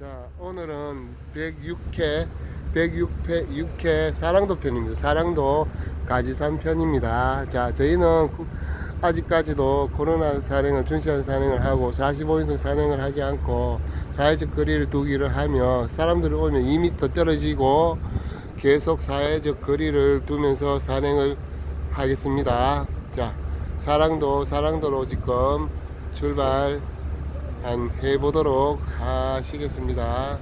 자, 오늘은 106회, 106회, 6회 사랑도 편입니다. 사랑도 가지산 편입니다. 자, 저희는 구- 아직까지도 코로나 산행을, 준시한 산행을 하고 45인승 산행을 하지 않고 사회적 거리를 두기를 하며 사람들이 오면 2m 떨어지고 계속 사회적 거리를 두면서 산행을 하겠습니다. 자, 사랑도, 사랑도로 지금 출발 한 해보도록 하시겠습니다.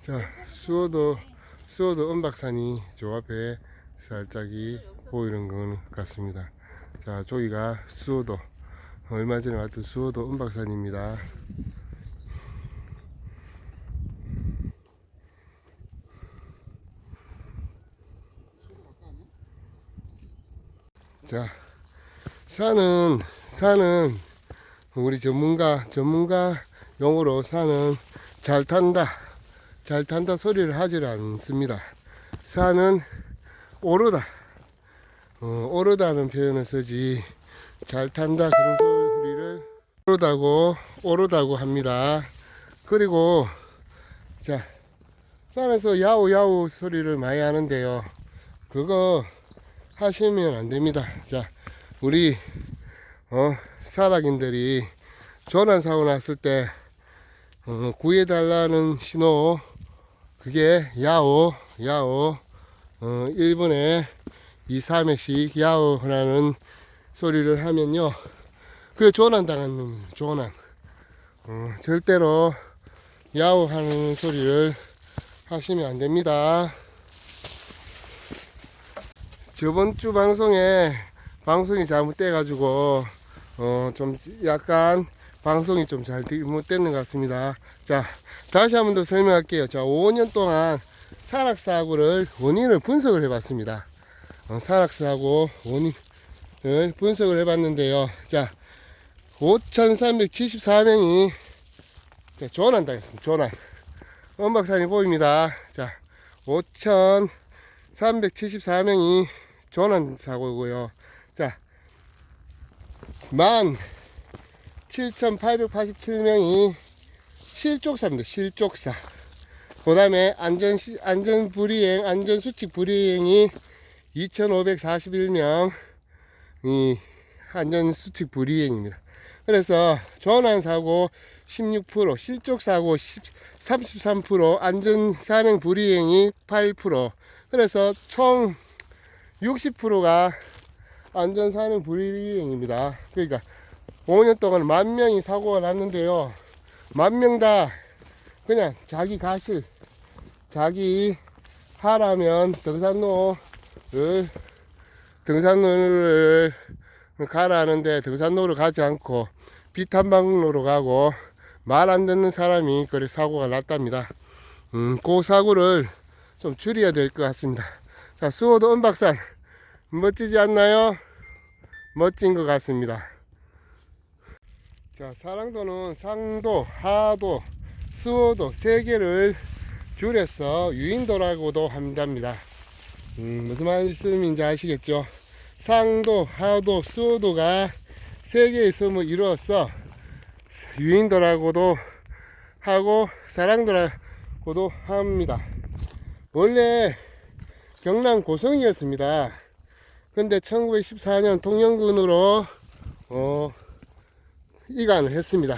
자, 수어도 수어도 은박산이 저 앞에 살짝이 보이는 것 같습니다. 자, 저기가 수어도 얼마 전에 왔던 수어도 은박산입니다. 자, 산은 산은 우리 전문가 전문가 용어로 산은 잘 탄다 잘 탄다 소리를 하질 않습니다. 산은 오르다 어, 오르다는 표현을 쓰지 잘 탄다 그런 소리를 오르다고 오르다고 합니다. 그리고 자 산에서 야우 야우 소리를 많이 하는데요. 그거 하시면 안 됩니다. 자, 우리 어, 사락인들이 조난 사고 났을 때 어, 구해달라는 신호 그게 야오 야오 어, 1분에 2, 3회씩 야오 라는 소리를 하면요. 그게 조난 당한 놈이에요 조난. 어, 절대로 야오 하는 소리를 하시면 안 됩니다 저번 주 방송에 방송이 잘못돼가지고 어 좀 약간 방송이 좀 잘못됐는 것 같습니다. 자 다시 한 번 더 설명할게요. 자 5년 동안 산악사고를 원인을 분석을 해봤습니다. 어, 산악사고 원인을 분석을 해봤는데요. 자 5,374명이 조난 당했습니다. 조난. 원박산이 보입니다. 자 5,374명이 조난 사고고요. 자, 만 7,887명이 실족사입니다. 실족사. 그 다음에 안전, 안전 불이행, 안전 수칙 불이행이 2,541명, 이 안전 수칙 불이행입니다. 그래서 조난 사고 16%, 실족 사고 33%, 안전 산행 불이행이 8%. 그래서 총 60%가 안전산행 불이행입니다. 그러니까 5년 동안 만 명이 사고가 났는데요. 만 명 다 그냥 자기 가실, 자기 하라면 등산로를, 등산로를 가라는데 등산로를 가지 않고 비탄방로로 가고 말 안 듣는 사람이 그래 사고가 났답니다. 음, 그 사고를 좀 줄여야 될 것 같습니다. 자, 수호도 은박산 멋지지 않나요? 멋진 것 같습니다. 자, 사랑도는 상도, 하도, 수호도 세 개를 줄여서 유인도라고도 한답니다. 음, 무슨 말씀인지 아시겠죠? 상도, 하도, 수호도가 세 개의 섬을 이루어서 유인도라고도 하고 사랑도라고도 합니다. 원래 경남 고성이었습니다. 근데 1914년 통영군으로 어, 이관을 했습니다.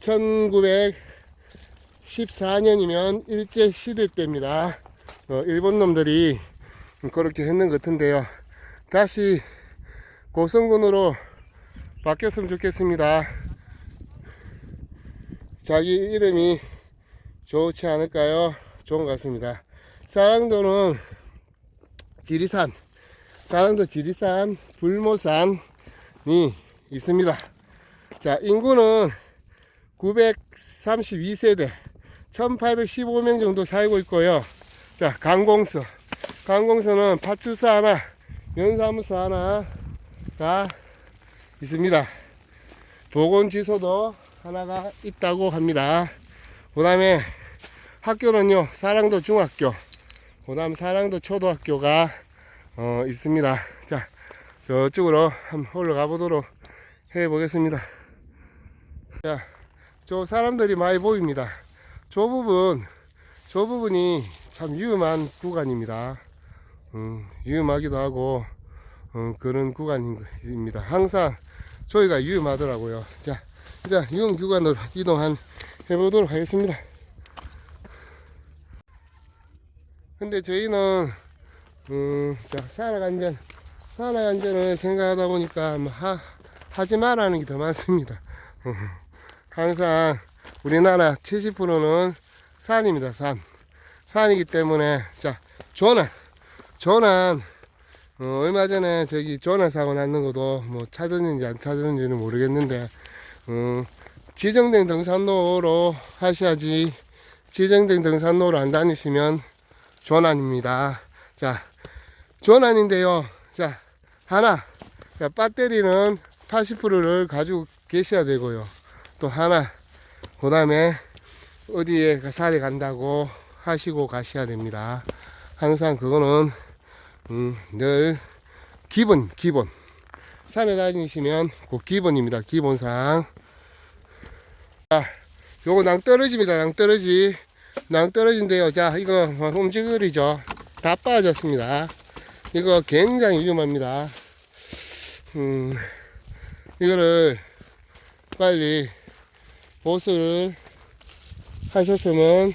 1914년이면 일제 시대 때입니다. 어, 일본 놈들이 그렇게 했는 것 같은데요. 다시 고성군으로 바뀌었으면 좋겠습니다. 자기 이름이 좋지 않을까요? 좋은 것 같습니다. 사랑도는 지리산, 사랑도 지리산, 불모산이 있습니다. 자, 인구는 932세대, 1815명 정도 살고 있고요. 자, 강공서. 강공서는 파출소 하나, 연사무소 하나가 있습니다. 보건지소도 하나가 있다고 합니다. 그 다음에 학교는요, 사랑도 중학교, 그 다음 사랑도 초등학교가 어, 있습니다. 자, 저쪽으로 한번 올라가 보도록 해 보겠습니다. 자, 저 사람들이 많이 보입니다. 저 부분, 저 부분이 참 위험한 구간입니다. 음, 위험하기도 하고, 어, 그런 구간입니다. 항상 저희가 위험하더라고요. 자, 일단 위험 구간으로 이동 해보도록 하겠습니다. 근데 저희는 음, 자, 산악 안전, 산악 안전을 생각하다 보니까 뭐 하, 하지 말라는 게 더 많습니다. 음, 항상 우리나라 70%는 산입니다. 산. 산이기 때문에 자, 조난, 조난. 어, 얼마 전에 저기 조난 사고 났는 것도 뭐 찾았는지 안 찾았는지는 모르겠는데 음, 지정된 등산로로 하셔야지 지정된 등산로로 안 다니시면 조난입니다. 자, 조난인데요. 자, 하나. 자, 배터리는 80%를 가지고 계셔야 되고요. 또 하나. 그 다음에 어디에 산에 간다고 하시고 가셔야 됩니다. 항상 그거는, 음, 늘 기본, 기본. 산에 다니시면 그 기본입니다. 기본상. 자, 요거 낭떠러지입니다. 낭떠러지. 낭떠러지인데요. 자, 이거 뭐 움직거리죠. 다 빠졌습니다. 이거 굉장히 위험합니다. 음, 이거를 빨리 보수를 하셨으면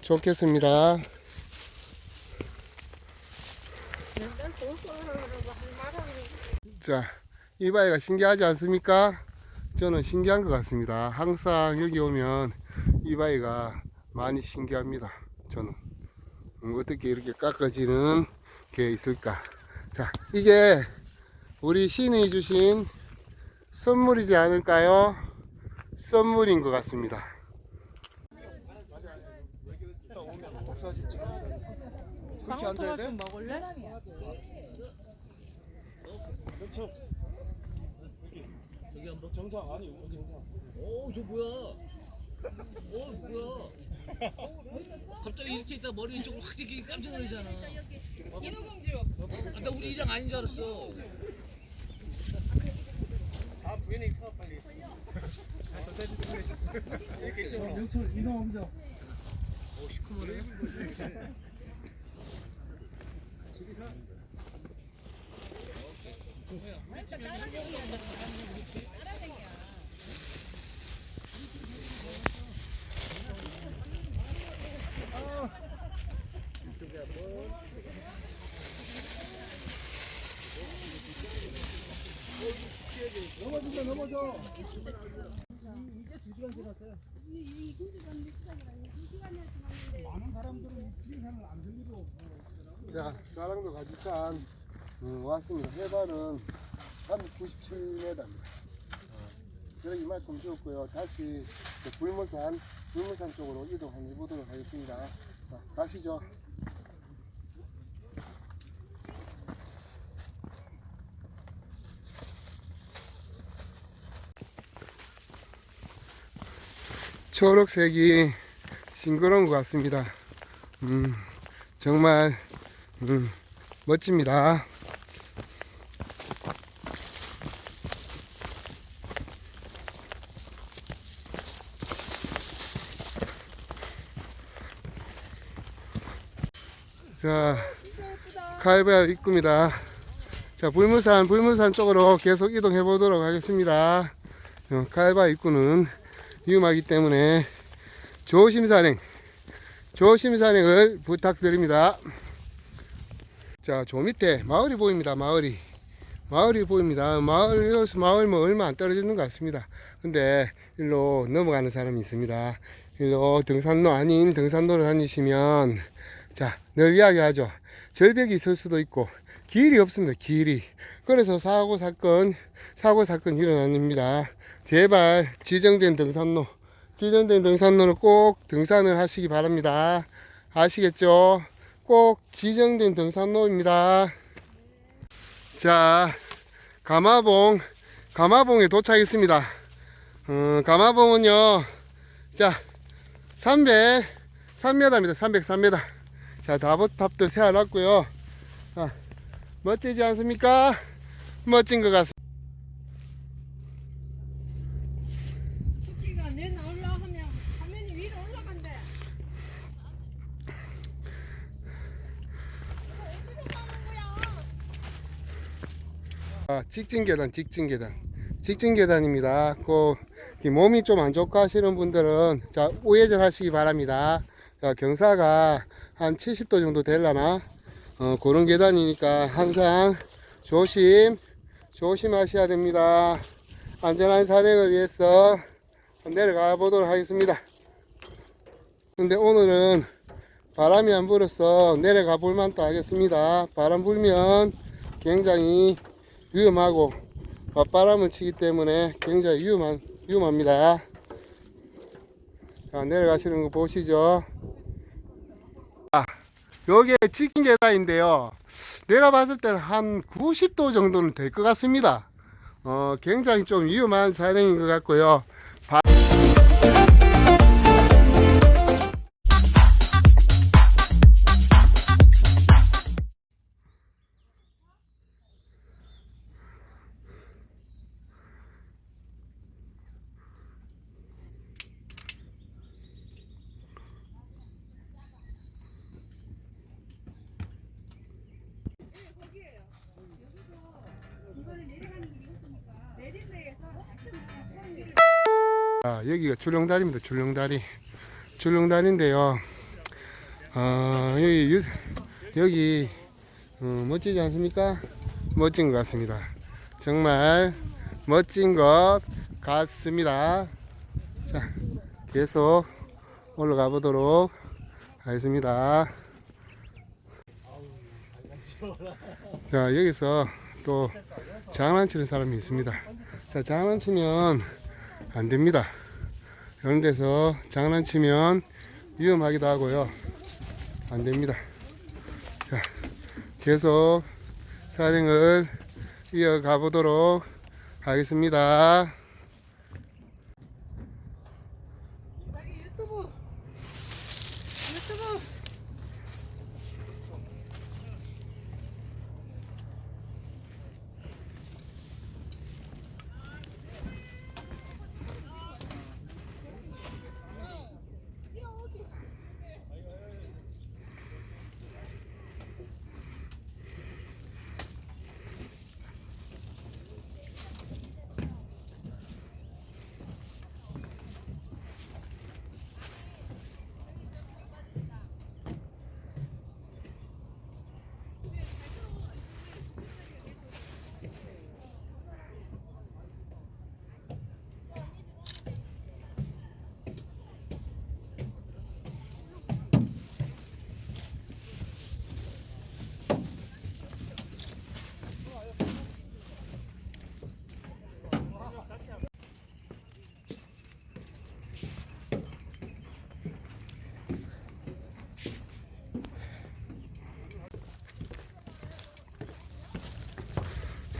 좋겠습니다. 자, 이 바위가 신기하지 않습니까? 저는 신기한 것 같습니다. 항상 여기 오면 이 바위가 많이 신기합니다. 저는. 음, 어떻게 이렇게 깎아지는 게 있을까? 자, 이게 우리 신이 주신 선물이지 않을까요? 선물인 것 같습니다. 방어토마토 좀 먹을래? 정상 아니 정상. 오, 저 뭐야? 어, 뭐야? 갑자기 이렇게 있다 머리 이쪽으로 확 제끼기 깜짝 놀라잖아. 인호공주. 아, 나 우리 이랑 아닌 줄 알았어. 자, 사랑도 가지산 음, 왔습니다. 해발은 397m입니다. 어, 제가 이만큼 주었고요. 다시 저 불무산, 불무산 쪽으로 이동해 보도록 하겠습니다. 자, 가시죠. 초록색이 싱그러운 것 같습니다. 음, 정말 음, 멋집니다. 자, 칼바 입구입니다. 자, 불무산, 불무산 쪽으로 계속 이동해 보도록 하겠습니다. 어, 칼바 입구는 위험하기 때문에 조심 산행, 조심 산행을 부탁드립니다. 자, 저 밑에 마을이 보입니다. 마을이. 마을이 보입니다. 마을, 여기서 마을 뭐 얼마 안 떨어지는 것 같습니다. 근데 일로 넘어가는 사람이 있습니다. 일로 등산로 아닌 등산로를 다니시면 자, 늘 이야기하죠. 절벽이 있을 수도 있고 길이 없습니다. 길이. 그래서 사고 사건, 사고 사건 일어납니다. 제발 지정된 등산로, 지정된 등산로를 꼭 등산을 하시기 바랍니다. 아시겠죠? 꼭 지정된 등산로입니다. 자, 가마봉, 가마봉에 도착했습니다. 어, 가마봉은요, 자, 300, 3m입니다. 303m. 자, 다보탑도 세워놨고요. 자, 멋지지 않습니까? 멋진 것 같습니다. 아, 직진 계단, 직진 계단. 직진 계단입니다. 꼭 이렇게 몸이 좀 안 좋고 하시는 분들은 자, 우회전 하시기 바랍니다. 자, 경사가 한 70도 정도 될라나? 어, 그런 계단이니까 항상 조심, 조심하셔야 됩니다. 안전한 산행을 위해서 내려가 보도록 하겠습니다. 근데 오늘은 바람이 안 불어서 내려가 볼 만도 하겠습니다. 바람 불면 굉장히 위험하고 맞바람을 치기 때문에 굉장히 위험한, 위험합니다. 자, 내려가시는 거 보시죠. 아, 요게 치킨 계단인데요. 내가 봤을 때는 한 90도 정도는 될 것 같습니다. 어, 굉장히 좀 위험한 산행인 것 같고요. 아, 여기가 출렁다리입니다. 출렁다리. 출렁다리인데요. 아, 여기, 유- 여기, 어, 멋지지 않습니까? 멋진 것 같습니다. 정말 멋진 것 같습니다. 자, 계속 올라가 보도록 하겠습니다. 자, 여기서 또 장난치는 사람이 있습니다. 자, 장난치면 안 됩니다. 이런 데서 장난치면 위험하기도 하고요. 안 됩니다. 자, 계속 산행을 이어가 보도록 하겠습니다.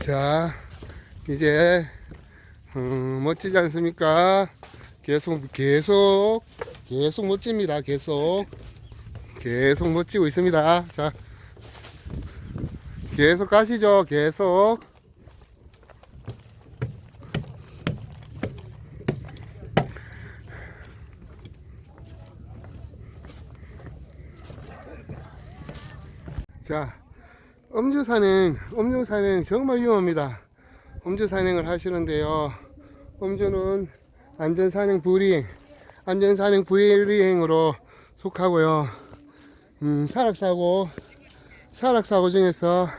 자, 이제 음, 멋지지 않습니까? 계속 계속 계속 멋집니다. 계속 계속 멋지고 있습니다. 자, 계속 가시죠. 계속. 자, 음주 산행, 음주 산행 정말 위험합니다. 음주 산행을 하시는데요. 음주는 안전 산행 불이행, 안전 산행 불이행으로 속하고요. 음, 사락사고, 사락사고 중에서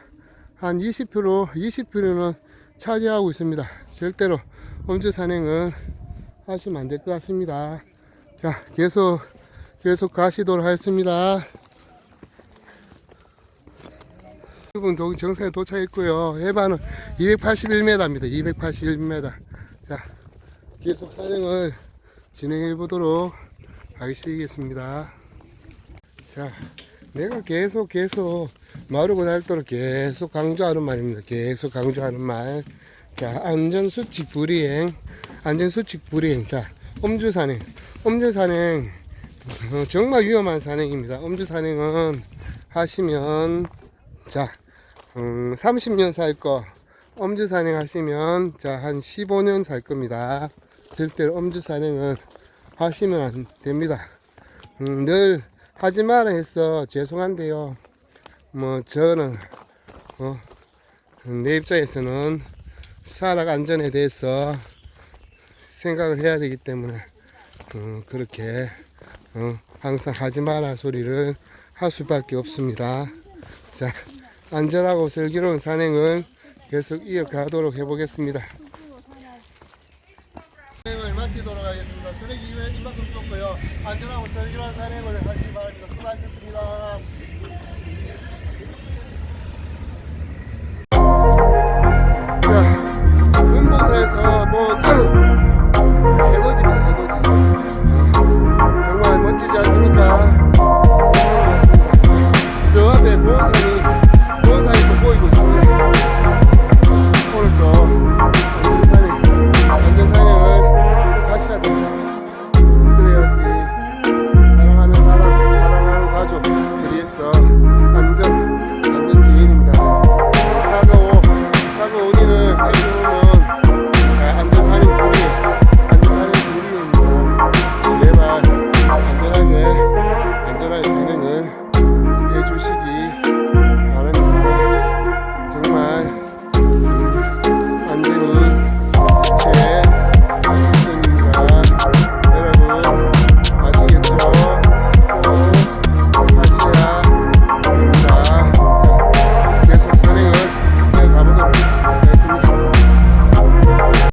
한 20%, 20%는 차지하고 있습니다. 절대로 음주 산행은 하시면 안 될 것 같습니다. 자, 계속, 계속 가시도록 하겠습니다. 지금 도 정상에 도착했고요. 해반은 281m입니다. 281m. 자, 계속 촬영을 진행해 보도록 하겠습니다. 자, 내가 계속 계속 마르고 닳도록 계속 강조하는 말입니다. 계속 강조하는 말. 자, 안전수칙 불이행, 안전수칙 불이행. 자, 음주산행. 음주산행, 어, 정말 위험한 산행입니다. 음주산행은 하시면 자 음, 30년 살 거 엄주 산행 하시면 자 한 15년 살 겁니다. 절대 엄주 산행은 하시면 안 됩니다. 음, 늘 하지 마라 해서 죄송한데요. 뭐 저는 어, 내 입장에서는 사락 안전에 대해서 생각을 해야 되기 때문에 어, 그렇게 어, 항상 하지 마라 소리를 할 수밖에 없습니다. 자, 안전하고 슬기로운 산행을 계속 이어가도록 해보겠습니다. 산행을 마치도록 하겠습니다. 쓰레기 이만큼 쏟고요. 안전하고 슬기로운 산행을 하시기 바랍니다. 수고하셨습니다.